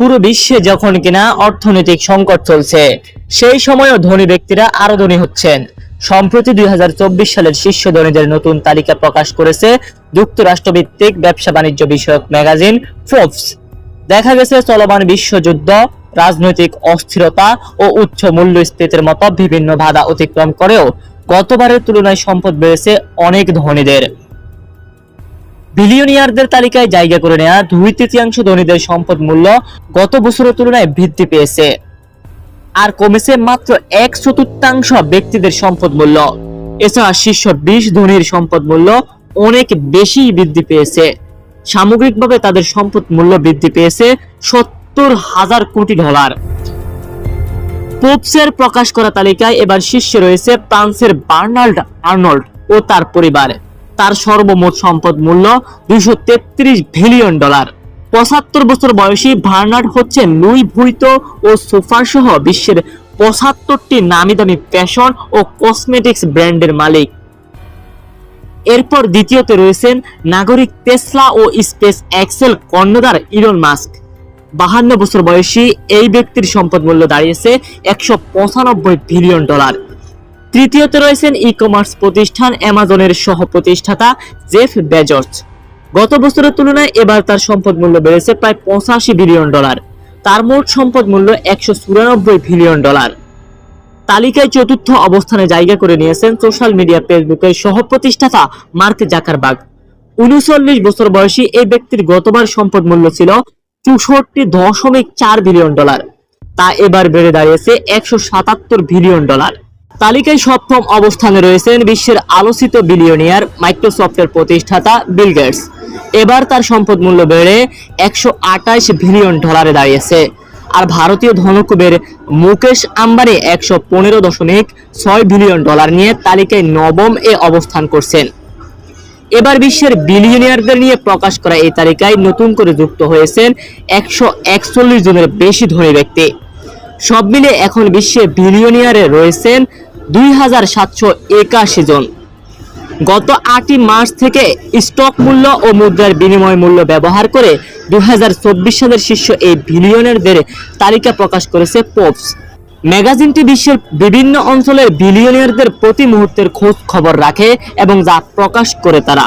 পুরো বিশ্বে যখন কিনা অর্থনৈতিক সংকট চলছে, সেই সময়ও ধনী ব্যক্তিরা আরও ধনী হচ্ছেন। সম্প্রতি দুই হাজার চব্বিশ সালের শীর্ষ ধনীদের নতুন তালিকা প্রকাশ করেছে যুক্তরাষ্ট্রভিত্তিক ব্যবসা বাণিজ্য বিষয়ক ম্যাগাজিন ফোর্বস। দেখা গেছে, চলমান বিশ্বযুদ্ধ রাজনৈতিক অস্থিরতা ও উচ্চ মূল্যস্ফীতির মতো বিভিন্ন বাধা অতিক্রম করেও গতবারের তুলনায় সম্পদ বেড়েছে অনেক ধনীদের। বিলিয়নিয়ারদের তালিকায় জায়গা করে নেয়া দুই তৃতীয়াংশ ধনীদের সম্পদ মূল্য গত বছরের তুলনায় বৃদ্ধি পেয়েছে। আর কমেছে মাত্র এক চতুর্থাংশ ব্যক্তিদের সম্পদ মূল্য। এছাড়া শীর্ষ বিশ ধনীর সম্পদ মূল্য অনেক বেশি বৃদ্ধি পেয়েছে। সামগ্রিকভাবে তাদের সম্পদ মূল্য বৃদ্ধি পেয়েছে সত্তর হাজার কোটি ডলার। পোপসের প্রকাশ করা তালিকায় এবার শীর্ষে রয়েছে ফ্রান্সের বার্নাল্ড আর্নল্ড ও তার পরিবার। তার সর্বমোট সম্পদ মূল্য দুইশো তেত্রিশ বিলিয়ন ডলার। পঁচাত্তর বছর বয়সী ভার্নার্ড হচ্ছে লুই ভুইতো ও সোফার সহ বিশ্বের পঁচাত্তরটি নামি দামি ফ্যাশন ও কসমেটিক্স ব্র্যান্ডের মালিক। এরপর দ্বিতীয়তে রয়েছেন নাগরিক টেসলা ও স্পেস এক্সেল কর্ণধার ইলন মাস্ক। বাহান্ন বছর বয়সী এই ব্যক্তির সম্পদ মূল্য দাঁড়িয়েছে একশো পঁচানব্বই বিলিয়ন ডলার। তৃতীয়তে রয়েছেন ই কমার্স প্রতিষ্ঠান অ্যামাজনের সহ প্রতিষ্ঠাতা জেফ বেজস গত বছরের তুলনায় এবার তার সম্পদ মূল্য বেড়েছে প্রায় পঁচাশি বিলিয়ন ডলার। তার মোট সম্পদ মূল্য একশো চুরানব্বই বিলিয়ন ডলার। তালিকায় চতুর্থ অবস্থানে জায়গা করে নিয়েছেন সোশ্যাল মিডিয়া ফেসবুকের সহ প্রতিষ্ঠাতা মার্ক জাকারবাগ উনচল্লিশ বছর বয়সী এই ব্যক্তির গতবার সম্পদ মূল্য ছিল চৌষট্টি দশমিক চার বিলিয়ন ডলার। তা এবার বেড়ে দাঁড়িয়েছে একশো সাতাত্তর বিলিয়ন ডলার। তালিকায় সপ্তম অবস্থানে রয়েছেন বিশ্বের আলোচিত বিলিয়নিয়ার মাইক্রোসফটের প্রতিষ্ঠাতা বিল গেটস। এবার তার সম্পদ মূল্য বেড়ে একশো আঠাশ বিলিয়ন ডলারে দাঁড়িয়েছে। আর ভারতীয় ধনকুবের মুকেশ আম্বানি একশো পনেরো দশমিক ছয় বিলিয়ন ডলার নিয়ে তালিকায় নবম এ অবস্থান করছেন। এবার বিশ্বের বিলিয়নিয়ারদের নিয়ে প্রকাশ করা এই তালিকায় নতুন করে যুক্ত হয়েছেন একশো একচল্লিশ জনের বেশি ধনী ব্যক্তি। সব মিলে এখন বিশ্বে বিলিয়নিয়ারে রয়েছেন দুই হাজার সাতশো একাশি জন। গত আটই মার্চ থেকে স্টক মূল্য ও মুদ্রার বিনিময় মূল্য ব্যবহার করে দু হাজার চব্বিশ সালের শীর্ষ এই বিলিয়নারদের তালিকা প্রকাশ করেছে পোপস ম্যাগাজিনটি বিশ্বের বিভিন্ন অঞ্চলের বিলিয়নিয়ারদের প্রতি মুহূর্তের খোঁজ খবর রাখে এবং যা প্রকাশ করে তারা।